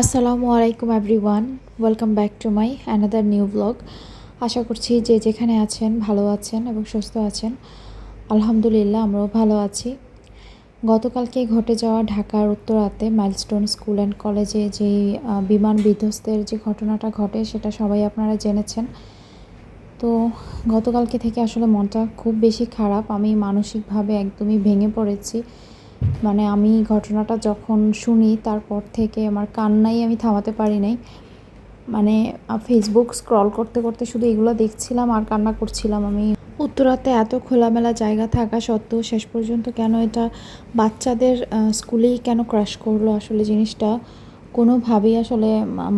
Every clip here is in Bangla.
আসসালামু আলাইকুম everyone, welcome back to my another new blog. আশা করছি যে যেখানে আছেন ভালো আছেন এবং সুস্থ আছেন। আলহামদুলিল্লাহ, আমরাও ভালো আছি। গতকালকে ঘটে যাওয়া ঢাকার উত্তরাতে মাইলস্টোন স্কুল অ্যান্ড কলেজে যে বিমান বিধ্বস্তের যে ঘটনাটা ঘটে সেটা সবাই আপনারা জেনেছেন। তো গতকালকে থেকে আসলে মনটা খুব বেশি খারাপ। আমি মানসিকভাবে একদমই ভেঙে পড়েছি। মানে আমি ঘটনাটা যখন শুনি, তারপর থেকে আমার কান্নাই আমি থামাতে পারি নাই। মানে ফেসবুক স্ক্রল করতে করতে শুধু এগুলো দেখছিলাম আর কান্না করছিলাম আমি। উত্তরাতে এত খোলামেলা জায়গা থাকা সত্ত্বেও শেষ পর্যন্ত কেন এটা বাচ্চাদের স্কুলেই কেন ক্রাশ করল আসলে জিনিসটা? কোনোভাবেই আসলে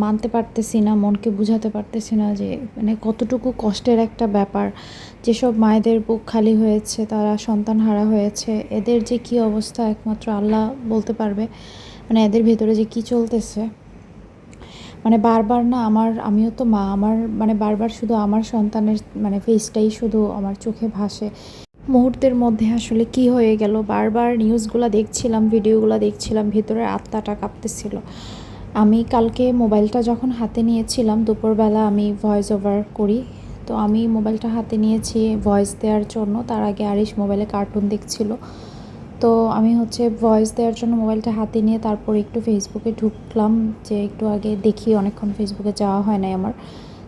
মানতে পারতেছি না, মনকে বুঝাতে পারতেছি না যে মানে কতটুকু কষ্টের একটা ব্যাপার। যেসব মায়েদের বুক খালি হয়েছে, তারা সন্তান হারা হয়েছে, এদের যে কি অবস্থা একমাত্র আল্লাহ বলতে পারবে। মানে এদের ভেতরে যে কী চলতেছে। মানে বারবার না আমার, আমিও তো মা, আমার মানে বারবার শুধু আমার সন্তানের মানে ফেসটাই শুধু আমার চোখে ভাসে। মুহূর্তের মধ্যে আসলে কি হয়ে গেল? বারবার নিউজগুলো দেখছিলাম ভিডিওগুলো দেখছিলাম ভেতরের আত্মাটা কাঁপতেছিল। আমি কালকে মোবাইলটা যখন হাতে নিয়েছিলাম, দুপুরবেলা আমি ভয়েস ওভার করি। তো আমি মোবাইলটা হাতে নিয়েছি ভয়েস দেওয়ার জন্য। তার আগে আরিশ মোবাইলে কার্টুন দেখছিল। তো আমি হচ্ছে ভয়েস দেওয়ার জন্য মোবাইলটা হাতে নিয়ে তারপর একটু ফেসবুকে ঢুকলাম যে একটু আগে দেখি, অনেকক্ষণ ফেসবুকে যাওয়া হয় নাই আমার।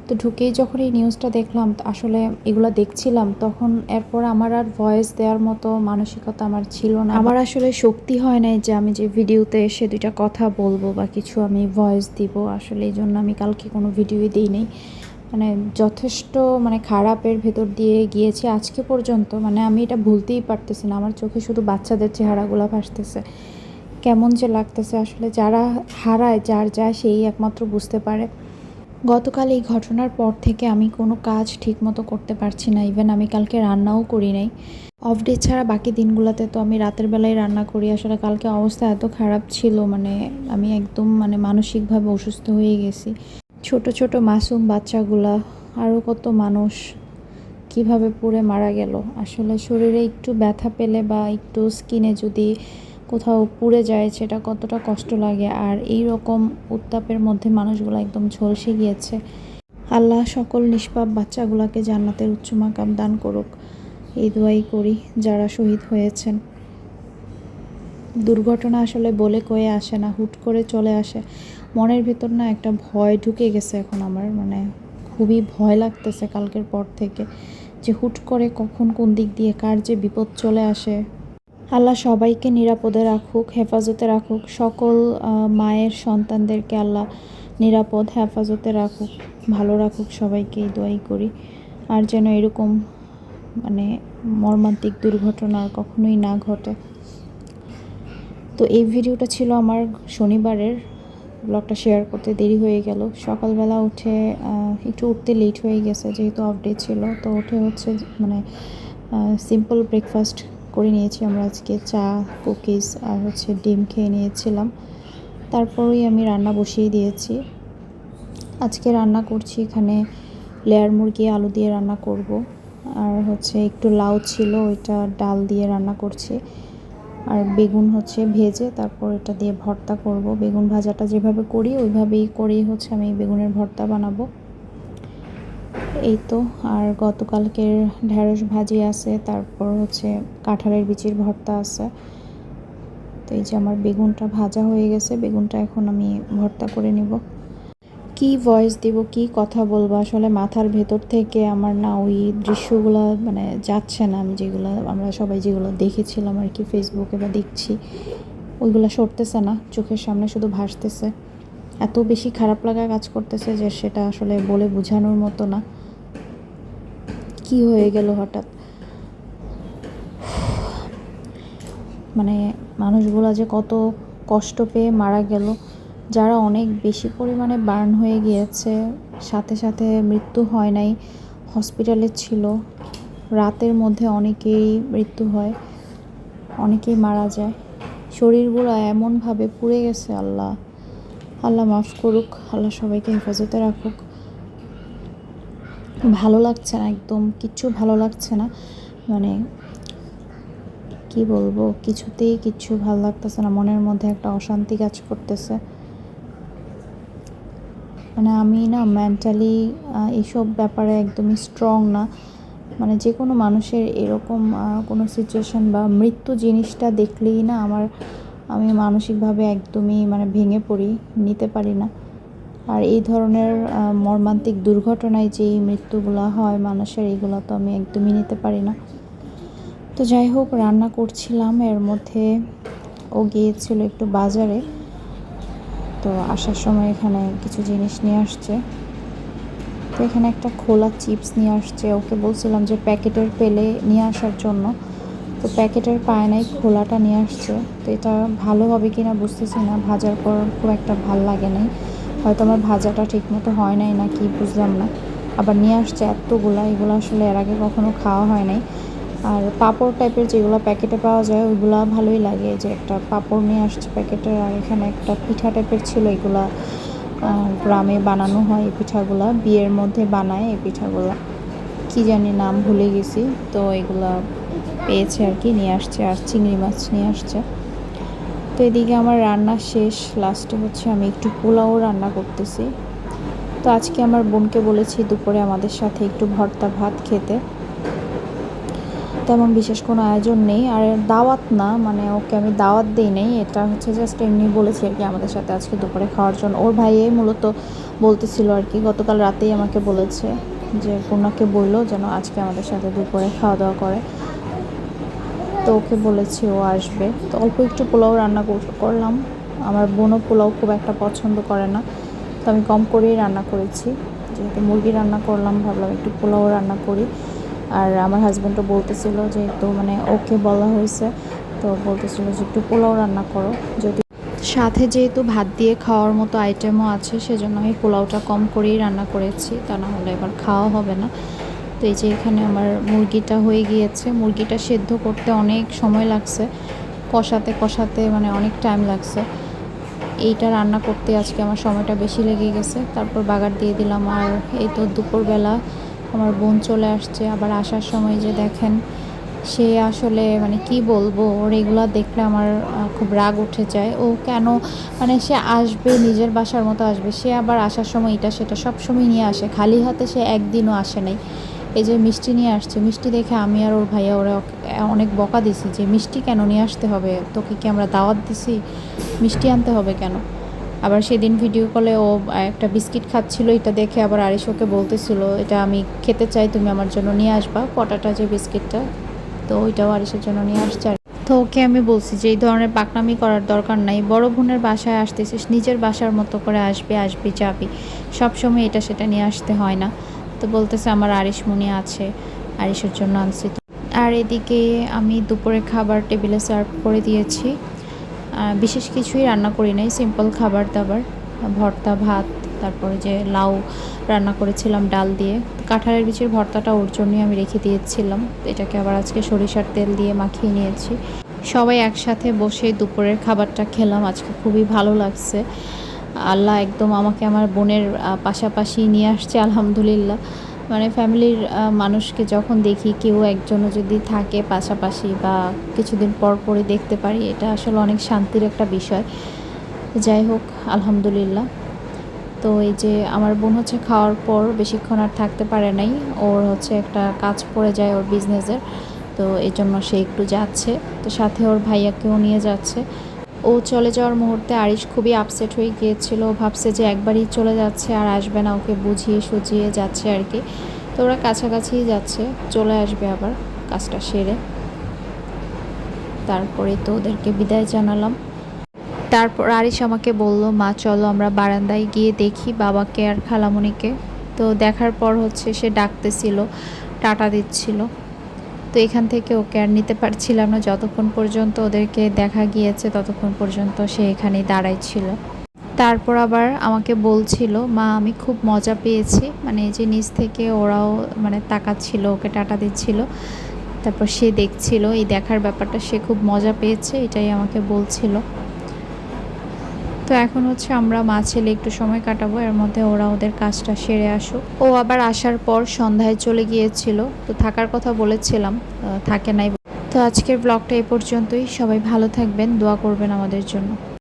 তো ঢুকেই যখন এই নিউজটা দেখলাম, আসলে এগুলো দেখছিলাম, তখন এরপর আমার আর ভয়েস দেওয়ার মতো মানসিকতা আমার ছিল না। আমার আসলে শক্তি হয় নাই যে আমি যে ভিডিওতে এসে দুইটা কথা বলব বা কিছু আমি ভয়েস দিব, আসলে এই জন্য আমি কালকে কোনো ভিডিওই দিই নাই মানে যথেষ্ট মানে খারাপের ভেতর দিয়ে গিয়েছে আজকে পর্যন্ত। মানে আমি এটা ভুলতেই পারতেছি না, আমার চোখে শুধু বাচ্চাদের চেহারাগুলো ভাসতেছে। কেমন যে লাগতেছে, আসলে যারা হারায়, যার যা, সেই একমাত্র বুঝতে পারে। গতকাল এই ঘটনার পর থেকে আমি কোনো কাজ ঠিকমতো করতে পারছি না। ইভেন আমি কালকে রান্নাও করি নাই। অফ ডে ছাড়া বাকি দিনগুলোতে তো আমি রাতের বেলায় রান্না করি। আসলে কালকে অবস্থা এত খারাপ ছিল মানে আমি একদম মানে মানসিকভাবে অসুস্থ হয়ে গেছি। ছোট ছোট মাসুম বাচ্চাগুলা আরও কত মানুষ কীভাবে পুড়ে মারা গেল। আসলে শরীরে একটু ব্যথা পেলে বা একটু স্কিনে যদি কোথাও পুড়ে যায় সেটা কতটা কষ্ট লাগে আর এই রকম উত্তাপের মধ্যে মানুষগুলো একদম ঝলসে গিয়েছে। আল্লাহ সকল নিষ্পাপ বাচ্চাগুলোকে জান্নাতের উচ্চ মাকাম দান করুক। এই দোয়াই করি যারা শহীদ হয়েছেন। দুর্ঘটনা আসলে বলে কয়ে আসে না, হুট করে চলে আসে। মনের ভিতর না একটা ভয় ঢুকে গেছে এখন আমার মানে খুবই ভয় লাগতেছে কালকের পর থেকে। যে হুট করে কখন কোন দিক দিয়ে কার যে বিপদ চলে আসে। আল্লাহ সবাইকে নিরাপদে রাখুক, হেফাজতে রাখুক। সকল মায়ের সন্তানদেরকে আল্লাহ নিরাপদ, হেফাজতে রাখুক, ভালো রাখুক। সবাইকে এই দোয়াই করি। আর যেন এরকম মানে মর্মান্তিক দুর্ঘটনা কখনোই না ঘটে। তো এই ভিডিওটা ছিল আমার শনিবারের। ব্লগটা শেয়ার করতে দেরি হয়ে গেল। সকালবেলা উঠে একটু উঠতে লেট হয়ে গেছে, যেহেতু অফ ডে ছিল। তো উঠে হচ্ছে মানে সিম্পল ব্রেকফাস্ট করে নিয়েছি। আমরা আজকে চা, কুকিজ আর হচ্ছে ডিম খেয়ে নিয়েছিলাম। তারপরেই আমি রান্না বসিয়ে দিয়েছি। আজকে রান্না করছি এখানে লেয়ার মুরগি, আলু দিয়ে রান্না করব। আর হচ্ছে একটু লাউ ছিল, ওইটা ডাল দিয়ে রান্না করছি। আর বেগুন হচ্ছে ভেজে তারপর এটা দিয়ে ভর্তা করব। বেগুন ভাজাটা যেভাবে করি, ওইভাবেই করেই হচ্ছে আমি বেগুনের ভর্তা বানাবো। এই তো, আর গতকালকের ঢ্যাঁড়স ভাজি আছে, তারপর হচ্ছে কাঁঠালের বিচির ভর্তা আছে। তো এই যে আমার বেগুনটা ভাজা হয়ে গেছে, বেগুনটা এখন আমি ভর্তা করে নিব। কি ভয়েস দিব, কি কথা বলব? আসলে মাথার ভেতর থেকে আমার না ওই দৃশ্যগুলো মানে যাচ্ছে না। আমি যেগুলো, আমরা সবাই যেগুলো দেখেছিলাম আর কি ফেসবুকে বা দেখছি, ওইগুলো সরতেছে না। চোখের সামনে শুধু ভাসতেছে। এত বেশি খারাপ লাগা কাজ করতেছে যে সেটা আসলে বলে বোঝানোর মতো না। কি হয়ে গেল হঠাৎ? মানে মানুষগুলো যে কত কষ্ট পেয়ে মারা গেল, যারা অনেক বেশি পরিমাণে বার্ন হয়ে গিয়েছে, সাথে সাথে মৃত্যু হয় নাই হসপিটালে ছিল, রাতের মধ্যে অনেকেই মৃত্যু হয়, অনেকেই মারা যায়। শরীরগুলো এমনভাবে পুড়ে গেছে, আল্লাহ। আল্লাহ মাফ করুক, আল্লাহ সবাইকে হেফাজতে রাখুক। ভালো লাগছে না, একদম কিচ্ছু ভালো লাগছে না। মানে কি বলব, কিছুতেই কিচ্ছু ভালো লাগতেছে না, মনের মধ্যে একটা অশান্তি কাজ করতেছে। মানে আমি না মেন্টালি এইসব ব্যাপারে একদমই স্ট্রং না। মানে যে কোনো মানুষের এরকম কোনো সিচুয়েশন বা মৃত্যু জিনিসটা দেখলেই না আমার, আমি মানসিকভাবে একদমই মানে ভেঙে পড়ি, নিতে পারি না। আর এই ধরনের মর্মান্তিক দুর্ঘটনায় যেই মৃত্যুগুলো হয় মানুষের, এগুলো তো আমি একদমই নিতে পারি না। তো যাই হোক, রান্না করছিলাম, এর মধ্যে ও গিয়েছিল একটু বাজারে। তো আসার সময় এখানে কিছু জিনিস নিয়ে আসছে। তো এখানে একটা খোলা চিপস নিয়ে আসছে। ওকে বলছিলাম যে প্যাকেটের পেলে নিয়ে আসার জন্য। তো প্যাকেটের পায় নাই খোলাটা নিয়ে আসছে। তো এটা ভালো হবে কি না বুঝতেছি না। ভাজার পর খুব একটা ভালো লাগে নাই। হয়তো আমার ভাজাটা ঠিকমতো হয় নাই না কি বুঝলাম না। আবার নিয়ে আসছে এতগুলা, এগুলো আসলে এর আগে কখনো খাওয়া হয় নাই। আর পাঁপড় টাইপের যেগুলো প্যাকেটে পাওয়া যায়, ওইগুলো ভালোই লাগে। যে একটা পাঁপড় নিয়ে আসছে প্যাকেটের আর এখানে একটা পিঠা টাইপের ছিল, এগুলা গ্রামে বানানো হয় এই পিঠাগুলা। বিয়ের মধ্যে বানায় এই পিঠাগুলা। কি জানি নাম ভুলে গেছি। তো এগুলা পেয়েছে আর কি, নিয়ে আসছে। আর চিংড়ি মাছ নিয়ে আসছে। তো এদিকে আমার রান্না শেষ লাস্টে হচ্ছে আমি একটু পোলাও রান্না করতেছি। তো আজকে আমার বোনকে বলেছি দুপুরে আমাদের সাথে একটু ভর্তা ভাত খেতে। তেমন বিশেষ কোনো আয়োজন নেই। আর দাওয়াত না মানে ওকে আমি দাওয়াত দিই নেই। এটা হচ্ছে জাস্ট এমনি বলেছি আর কি আমাদের সাথে আজকে দুপুরে খাওয়ার জন্য। ওর ভাইয়ে মূলত বলতেছিল আর কি, গতকাল রাতেই আমাকে বলেছে যে পূর্ণাকে বলল যেন আজকে আমাদের সাথে দুপুরে খাওয়া দাওয়া করে। তো ওকে বলেছি ও আসবে। তো অল্প একটু পোলাও রান্না কর- করলাম। আমার বোনও পোলাও খুব একটা পছন্দ করে না। তো আমি কম করেই রান্না করেছি। যেহেতু মুরগি রান্না করলাম, ভাবলাম একটু পোলাও রান্না করি। আর আমার হাজব্যান্ডও বলতেছিল যে একটু মানে ওকে বলা হয়েছে। তো বলতেছিল যে একটু পোলাও রান্না করো। যদি সাথে যেহেতু ভাত দিয়ে খাওয়ার মতো আইটেমও আছে, সেজন্য আমি পোলাওটা কম করেই রান্না করেছি। তা না হলে এবার খাওয়া হবে না। তো এই যে এখানে আমার মুরগিটা হয়ে গিয়েছে। মুরগিটা সেদ্ধ করতে অনেক সময় লাগছে। কষাতে কষাতে মানে অনেক টাইম লাগছে। এইটা রান্না করতে আজকে আমার সময়টা বেশি লেগে গেছে। তারপর বাগার দিয়ে দিলাম আর এই তো দুপুরবেলা আমার বোন চলে আসছে। আবার আসার সময় যে দেখেন, সে আসলে মানে কি বলব, ওর এগুলো দেখলে আমার খুব রাগ উঠে যায়। ও কেন মানে সে আসবে, নিজের বাসার মতো আসবে। সে আবার আসার সময় এটা সেটা সব সময় নিয়ে আসে। খালি হাতে সে একদিনও আসে নাই। এই যে মিষ্টি নিয়ে আসছে, মিষ্টি দেখে আমি আর ওর ভাইয়া ওরা অনেক বকা দিছি যে, মিষ্টি কেন নিয়ে আসতে হবে? তোকে কি আমরা দাওয়াত দিছি? মিষ্টি আনতে হবে কেন? আবার সেদিন ভিডিও কলে ও একটা বিস্কিট খাচ্ছিল, এটা দেখে আবার আরিশ ওকে বলতেছিল, এটা আমি খেতে চাই, তুমি আমার জন্য নিয়ে আসবা, পটাটা যে বিস্কিটটা। তো ওইটাও আরিসের জন্য নিয়ে আসছে আর তো ওকে আমি বলছি যে, এই ধরনের পাকনামি করার দরকার নাই, বড় বোনের বাসায় আসতেছিস, নিজের বাসার মতো করে আসবে, আসবি, যাবি। সবসময় এটা সেটা নিয়ে আসতে হয় না। তো বলতেছে আমার আরিশমণি আছে, আরিশের জন্য আনছি আর এদিকে আমি দুপুরে খাবার টেবিলে সার্ভ করে দিয়েছি। বিশেষ কিছুই রান্না করি নাই সিম্পল খাবার দাবার, ভর্তা, ভাত, তারপরে যে লাউ রান্না করেছিলাম ডাল দিয়ে। কাঁঠালের বিচির ভর্তাটা ওর জন্যই আমি রেখে দিয়েছিলাম। এটাকে আবার আজকে সরিষার তেল দিয়ে মাখিয়ে নিয়েছি। সবাই একসাথে বসে দুপুরের খাবারটা খেলাম, আজকে খুবই ভালো লাগছে। আল্লাহ একদম আমাকে আমার বোনের পাশাপাশি নিয়ে আসছে, আলহামদুলিল্লাহ। মানে ফ্যামিলির মানুষকে যখন দেখি কেউ একজনও যদি থাকে পাশাপাশি বা কিছুদিন পর পরই দেখতে পারি, এটা আসলে অনেক শান্তির একটা বিষয়। যাই হোক, আলহামদুলিল্লাহ। তো এই যে আমার বোন হচ্ছে খাওয়ার পর বেশিক্ষণ আর থাকতে পারে নাই, ওর হচ্ছে একটা কাজ পড়ে যায় ওর বিজনেসের তো এই জন্য সে একটু যাচ্ছে। তো সাথে ওর ভাইয়াকেও নিয়ে যাচ্ছে। ও চলে যাওয়ার মুহূর্তে আরিশ খুবই আপসেট হয়ে গিয়েছিল। ভাবছে যে একবারই চলে যাচ্ছে আর আসবে না, ওকে বুঝিয়ে সুজিয়ে যাচ্ছে আর কি। তো ওরা কাছাকাছিই যাচ্ছে, চলে আসবে আবার কাজটা সেরে। তারপরে তো ওদেরকে বিদায় জানালাম। তারপর আরিশ আমাকে বলল, মা, চলো আমরা বারান্দায় গিয়ে দেখি বাবাকে আর খালামণিকে। তো দেখার পর হচ্ছে সে ডাকতেছিল, টাটা দিচ্ছিল। তো এখান থেকে ওকে আর নিতে পারছিলাম না। যতক্ষণ পর্যন্ত ওদেরকে দেখা গিয়েছে, ততক্ষণ পর্যন্ত সে এখানেই দাঁড়াই ছিল। তারপর আবার আমাকে বলছিল, মা, আমি খুব মজা পেয়েছি। মানে যে নিচ থেকে ওরাও মানে তাকাচ্ছিল, ওকে টাটা দিচ্ছিল। তারপর সে দেখছিল, এই দেখার ব্যাপারটা সে খুব মজা পেয়েছে, এটাই আমাকে বলছিল। তো এখন হচ্ছে আমরা মা ছেলে একটু সময় কাটাবো, এর মধ্যে ওরা ওদের কাজটা সেরে আসুক। ও আবার আসার পর সন্ধ্যায় চলে গিয়েছিল, তো থাকার কথা বলেছিলাম থাকে নাই। তো আজকের ব্লগটা এ পর্যন্তই, সবাই ভালো থাকবেন, দোয়া করবেন আমাদের জন্য।